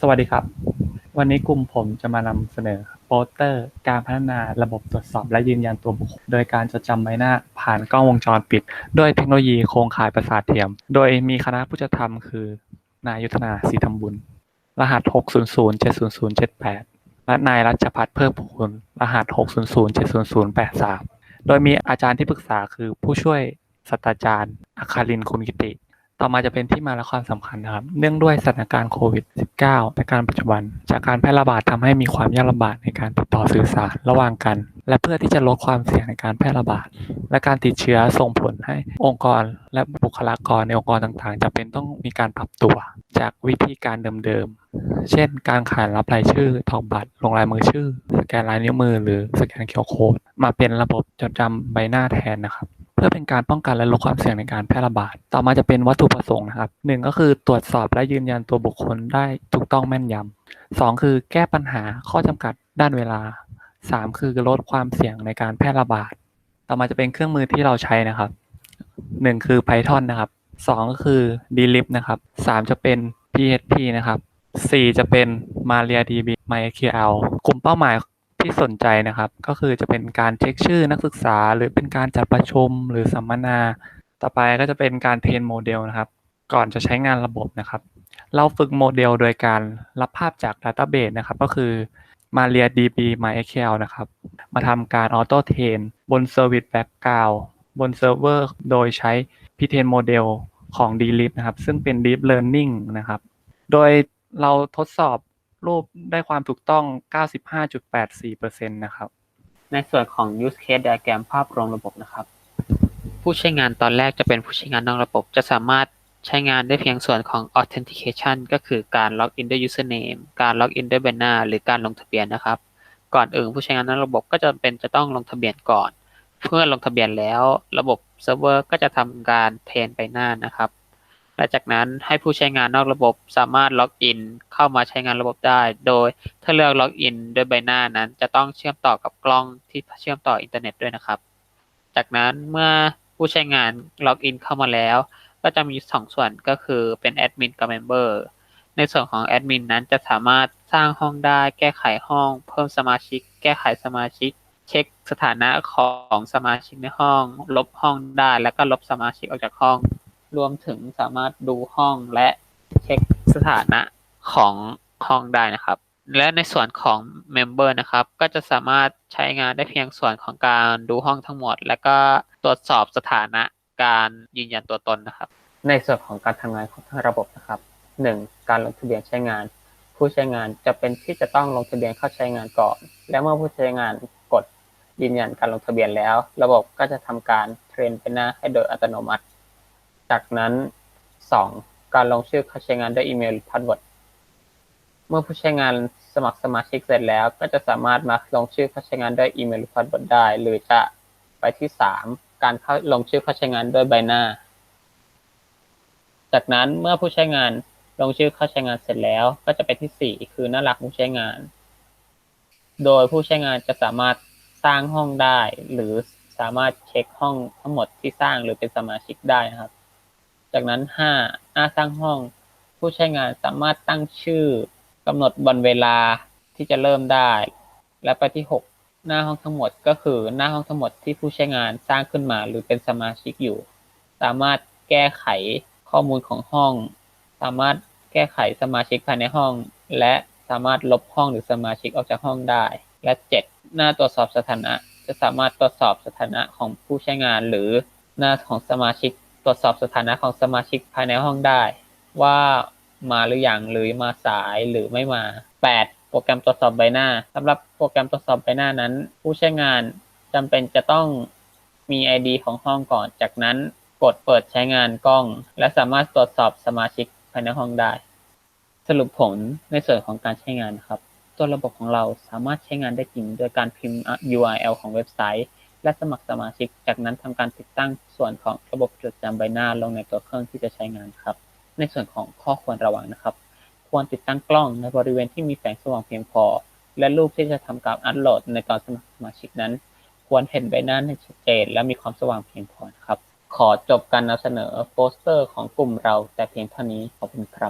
สวัสดีครับ วันนี้กลุ่มผมจะมานำเสนอโปสเตอร์ การพัฒนาระบบตรวจสอบและยืนยันตัวบุคคล โดยการจดจำใบหน้าผ่านกล้องวงจรปิด ด้วยเทคโนโลยีโครงข่ายประสาทเทียม โดยมีคณะผู้จัดทำคือ นายยุทธนาศรีธรรมบุญ รหัส 600-70078 และนายรัชพัฒน์เพิ่มพูนรหัส 600-70083 โดยมีอาจารย์ที่ปรึกษาคือผู้ช่วยศาสตราจารย์อัคารินทร์คุณกิติ ต่อมาจะเป็นที่มาและความสำคัญนะครับ เนื่องด้วยสถานการณ์โควิด -19 ในการปัจจุบัน จากการแพร่ระบาดทำให้มีความยากลำบากในการติดต่อสื่อสารระหว่างกัน และเพื่อที่จะลดความเสี่ยงในการแพร่ระบาด และการติดเชื้อส่งผลให้องค์กร และบุคลากรในองค์กรต่างๆจำเป็นต้องมีการปรับตัว จากวิธีการเดิมๆ เช่น การขานรับรายชื่อทองบัตร ลงลายมือชื่อ สแกนลายนิ้วมือ หรือสแกน QR Code มาเป็นระบบจดจำใบหน้าแทนนะครับ พื่อเป็นการป้องกันและลดความเสี่ยงในการแพร่ระบาด ต่อมาจะเป็นวัตถุประสงค์นะครับหนึ่งก็คือตรวจสอบและยืนยันตัวบุคคลได้ถูกต้องแม่นยำสองคือแก้ปัญหาข้อจำกัดด้านเวลาสามคือลดความเสี่ยงในการแพร่ระบาด ต่อมาจะเป็นเครื่องมือที่เราใช้นะครับหนึ่งคือ Python นะครับสองก็คือ dlib นะครับสามจะเป็น php นะครับสี่จะเป็น mariadb mysql กลุ่มเป้าหมาย ที่สนใจนะครับ ก็คือจะเป็นการเช็คชื่อนักศึกษา หรือเป็นการจัดประชุมหรือสัมมนา ต่อไปก็จะเป็นการเทรนโมเดลนะครับ ก่อนจะใช้งานระบบนะครับ เราฝึกโมเดลโดยการรับภาพจาก Database นะครับ ก็คือ MariaDB MySQL นะครับ มาทำการออโต้เทรนบน Service Background บนเซิร์ฟเวอร์โดยใช้ P10 โมเดลของ dlib นะครับ ซึ่งเป็น Deep Learning นะครับ โดยเราทดสอบ รูปได้ความถูกต้อง 95.84%นะครับ ในส่วนของ use case diagram ภาพรวมระบบนะครับ ผู้ใช้งานตอนแรกจะเป็นผู้ใช้งานนอกระบบ จะสามารถใช้งานได้เพียงส่วนของ authentication ก็คือการล็อกอินด้วย username การล็อกอินด้วย b a n a หรือการลงทะเบียนนะครับ ก่อนอื่นผู้ใช้งานนอกระบบก็จะเป็นจะต้องลงทะเบียนก่อน เพื่อลงทะเบียนแล้ว ระบบเซิร์ฟเวอร์ก็จะทำการเทรนไปหน้านะครับ และจากนั้นให้ผู้ใช้งานนอกระบบสามารถล็อกอินเข้ามาใช้งานระบบได้ โดยถ้าเลือกล็อกอินด้วยใบหน้านั้น จะต้องเชื่อมต่อกับกล้องที่เชื่อมต่ออินเทอร์เน็ตด้วยนะครับ จากนั้นเมื่อผู้ใช้งานล็อกอินเข้ามาแล้ว ก็จะมีสองส่วนก็คือเป็นแอดมินกับเมมเบอร์ในส่วนของแอดมินนั้นจะสามารถสร้างห้องได้ แก้ไขห้อง เพิ่มสมาชิก แก้ไขสมาชิก เช็คสถานะของสมาชิกในห้อง ลบห้องได้ แล้วก็ลบสมาชิกออกจากห้อง รวมถึงสามารถดูห้องและเช็คสถานะของห้องได้นะครับ และในส่วนของ Member นะครับ ก็จะสามารถใช้งานได้เพียงส่วนของการดูห้องทั้งหมด และก็ตรวจสอบสถานะการยืนยันตัวตนนะครับ ในส่วนของการทำงานของทั้งระบบนะครับ 1. การลงทะเบียนใช้งาน ผู้ใช้งานจะเป็นที่จะต้องลงทะเบียนเข้าใช้งานก่อน และเมื่อผู้ใช้งานกดยืนยันการลงทะเบียนแล้ว ระบบก็จะทำการเทรนไปหน้าให้โดยอัตโนมัติ จากนั้น 2. การลงชื่อเข้าใช้งานด้วยอีเมลหรือพาสเวิร์ด เมื่อผู้ใช้งานสมัครสมาชิกเสร็จแล้ว ก็จะสามารถมาลงชื่อเข้าใช้งานด้วยอีเมลหรือพาสเวิร์ดได้ หรือจะไปที่ 3 การเข้าลงชื่อเข้าใช้งานด้วยใบหน้า จากนั้นเมื่อผู้ใช้งานลงชื่อเข้าใช้งานเสร็จแล้ว ก็จะไปที่ 4 คือหน้าหลักผู้ใช้งาน โดยผู้ใช้งานจะสามารถสร้างห้องได้ หรือสามารถเช็คห้องทั้งหมดที่สร้างหรือเป็นสมาชิกได้นะครับ จากนั้น 5 หน้าสร้างห้อง ผู้ใช้งานสามารถตั้งชื่อกำหนดวันเวลาที่จะเริ่มได้ และไปที่ 6 หน้าห้องทั้งหมดก็คือหน้าห้องทั้งหมดที่ผู้ใช้งานสร้างขึ้นมา หรือเป็นสมาชิกอยู่ สามารถแก้ไขข้อมูลของห้อง สามารถแก้ไขสมาชิกภายในห้อง และสามารถลบห้องหรือสมาชิกออกจากห้องได้ และ 7 หน้าตรวจสอบสถานะ จะสามารถตรวจสอบสถานะของผู้ใช้งานหรือหน้าของสมาชิก ตรวจสอบสถานะของสมาชิกภายในห้องได้ ว่ามาหรือยังหรือมาสายหรือไม่มา 8 โปรแกรมตรวจสอบใบหน้าสำหรับโปรแกรมตรวจสอบใบหน้านั้น ผู้ใช้งานจำเป็นจะต้องมี ID ของห้องก่อน จากนั้นกดเปิดใช้งานกล้อง และสามารถตรวจสอบสมาชิกภายในห้องได้ สรุปผลในส่วนของการใช้งานครับ ตัวระบบของเราสามารถใช้งานได้จริง โดยการพิมพ์ URL ของเว็บไซต์ และสมัครสมาชิก จากนั้นทำการติดตั้งส่วนของระบบจดจำใบหน้าลงในตัวเครื่องที่จะใช้งานครับ ในส่วนของข้อควรระวังนะครับ ควรติดตั้งกล้องในบริเวณที่มีแสงสว่างเพียงพอ และรูปที่จะทำการอัปโหลดในตอนสมัครสมาชิกนั้น ควรเห็นใบหน้าให้ชัดเจนและมีความสว่างเพียงพอครับ ขอจบการนำเสนอโปสเตอร์ของกลุ่มเราแต่เพียงเท่านี้ขอบคุณครับ